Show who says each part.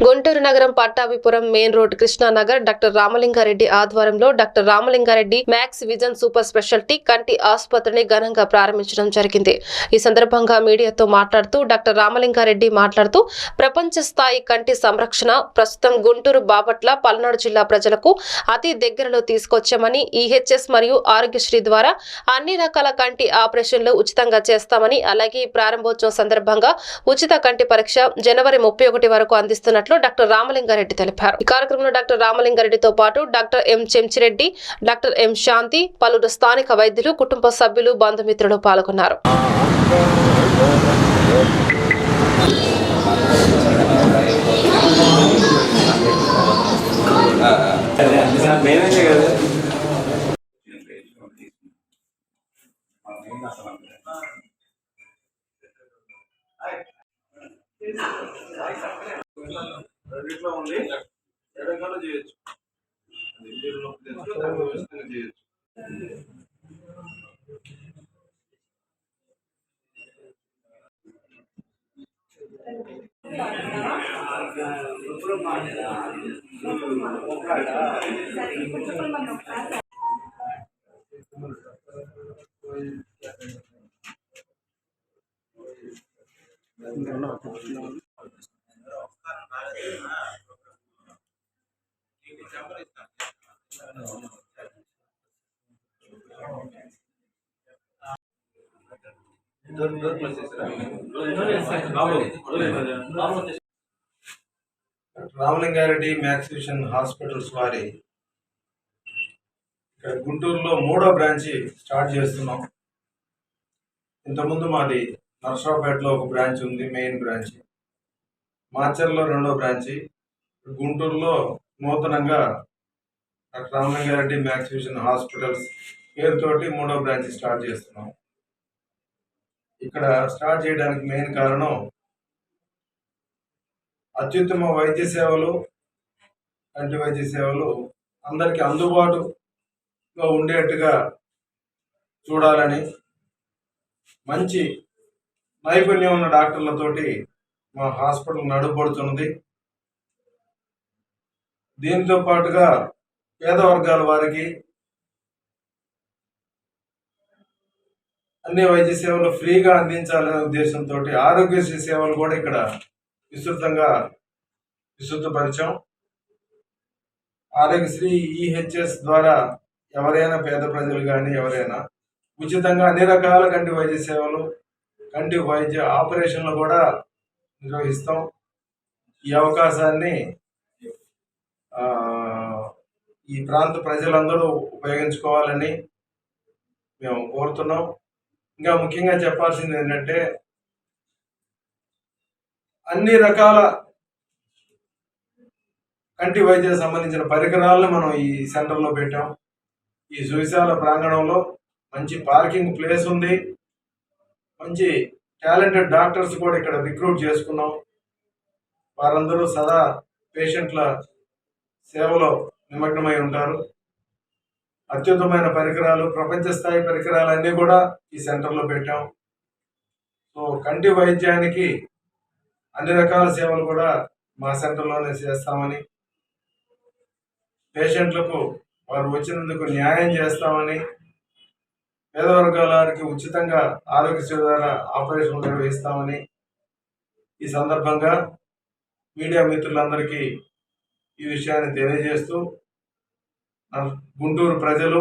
Speaker 1: గుంటూరు నగరం Pattabhipuram main road Krishnanagar doctor Ramalingareddy ఆధ్వర్యంలో doctor Ramalingareddy Max Vision super speciality కంటి ఆసుపత్రిని ఘనంగా ప్రారంభించడం జరిగింది. ఈ సందర్భంగా మీడియాతో మాట్లాడుతూ డాక్టర్ రామలింగారెడ్డి మాట్లాడుతూ ప్రపంచ స్థాయి కంటి సంరక్షణ ప్రస్తుతం గుంటూరు బాపట్ల పల్నాడు జిల్లా ప్రజలకు అతి దగ్గరలో తీసుకొచ్చామని ఈహెచ్ఎస్ మరియు ఆరోగ్యశ్రీ ద్వారా అన్ని రకాల కంటి ఆపరేషన్లు ఉచితంగా చేస్తామని అలాగే ఈ ప్రారంభోత్సవం సందర్భంగా ఉచిత కంటి పరీక్ష జనవరి ముప్పై ఒకటి వరకు అందిస్తున్నట్లు డాక్టర్ రామలింగారెడ్డి తెలిపారు. ఈ కార్యక్రమంలో డాక్టర్ రామలింగారెడ్డితో పాటు doctor M Chenchireddy doctor M Shanti పలువురు స్థానిక వైద్యులు కుటుంబ సభ్యులు బంధుమిత్రులు పాల్గొన్నారు.
Speaker 2: రెండిట్లో ఉంది ఎడంగా చేయొచ్చు. అది మీరు నొప్పి చేయొచ్చు. Door Ramalinga Reddy max vision hospitals వారి ఇక్కడ గుంటూరులో మూడో బ్రాంచి స్టార్ట్ చేస్తున్నాం. ఇంతకుముందు మాది నర్సరావుపేటలో ఒక బ్రాంచ్ ఉంది మెయిన్ బ్రాంచ్. మాచర్లో రెండో బ్రాంచి. గుంటూరులో నూతనంగా doctor Ramalingareddy Max Vision hospitals పేరుతోటి మూడో బ్రాంచ్ స్టార్ట్ చేస్తున్నాం. ఇక్కడ స్టార్ట్ చేయడానికి మెయిన్ కారణం అత్యుత్తమ వైద్య సేవలు కంటి వైద్య సేవలు అందరికీ అందుబాటులో ఉండేట్టుగా చూడాలని మంచి నైపుణ్యం ఉన్న డాక్టర్లతోటి మా హాస్పిటల్ నడుపడుతున్నది దీంతో పాటుగా పేద వర్గాల వారికి అన్ని వైద్య సేవలు ఫ్రీగా అందించాలనే ఉద్దేశంతో ఆరోగ్యశ్రీ సేవలు కూడా ఇక్కడ విస్తృతంగా విస్తృతపరిచాం. ఆరోగ్యశ్రీ ఈహెచ్ఎస్ ద్వారా ఎవరైనా పేద ప్రజలు కానీ ఎవరైనా ఉచితంగా అన్ని రకాల కంటి వైద్య సేవలు కంటి వైద్య ఆపరేషన్లు కూడా నిర్వహిస్తాం. ఈ అవకాశాన్ని ఈ ప్రాంత ప్రజలందరూ ఉపయోగించుకోవాలని మేము కోరుతున్నాం. ఇంకా ముఖ్యంగా చెప్పాల్సింది ఏంటంటే అన్ని రకాల కంటి వైద్యం సంబంధించిన పరికరాలను మనం ఈ సెంటర్లో పెట్టాం. ఈ సువిశాల ప్రాంగణంలో మంచి పార్కింగ్ ప్లేస్ ఉంది. మంచి టాలెంటెడ్ డాక్టర్స్ కూడా ఇక్కడ రిక్రూట్ చేసుకున్నాం. వారందరూ సదా పేషెంట్ల సేవలో నిమగ్నమై ఉంటారు. అత్యుత్తమైన పరికరాలు ప్రపంచ స్థాయి పరికరాలు అన్నీ కూడా ఈ సెంటర్లో పెట్టాం. సో కంటి వైద్యానికి అన్ని రకాల సేవలు కూడా మా సెంటర్లోనే చేస్తామని పేషెంట్లకు వారు వచ్చినందుకు న్యాయం చేస్తామని పేద వర్గాల వారికి ఉచితంగా ఆరోగ్యశ్రీ ద్వారా ఆపరేషన్లు నిర్వహిస్తామని ఈ సందర్భంగా మీడియా మిత్రులందరికీ ఈ విషయాన్ని తెలియజేస్తూ గుంటూరు ప్రజలు